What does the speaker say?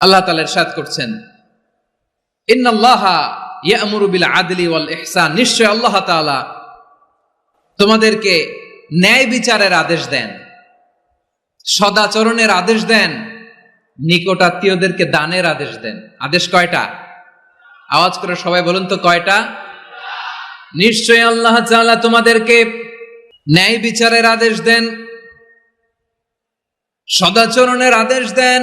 আল্লাহ তাআলা ইরশাদ করছেন ইহসান নিশ্চয় আল্লাহ তাআলা তোমাদেরকে ন্যায় বিচারের আদেশ দেন, সদাচরণের আদেশ দেন, নিকটাত্মীয়দেরকে দানের আদেশ দেন। আদেশ কয়টা? আওয়াজ করে সবাই বলুন তো কয়টা? নিশ্চয় আল্লাহ তাআলা তোমাদেরকে ন্যায় বিচারের আদেশ দেন, সদাচরণের আদেশ দেন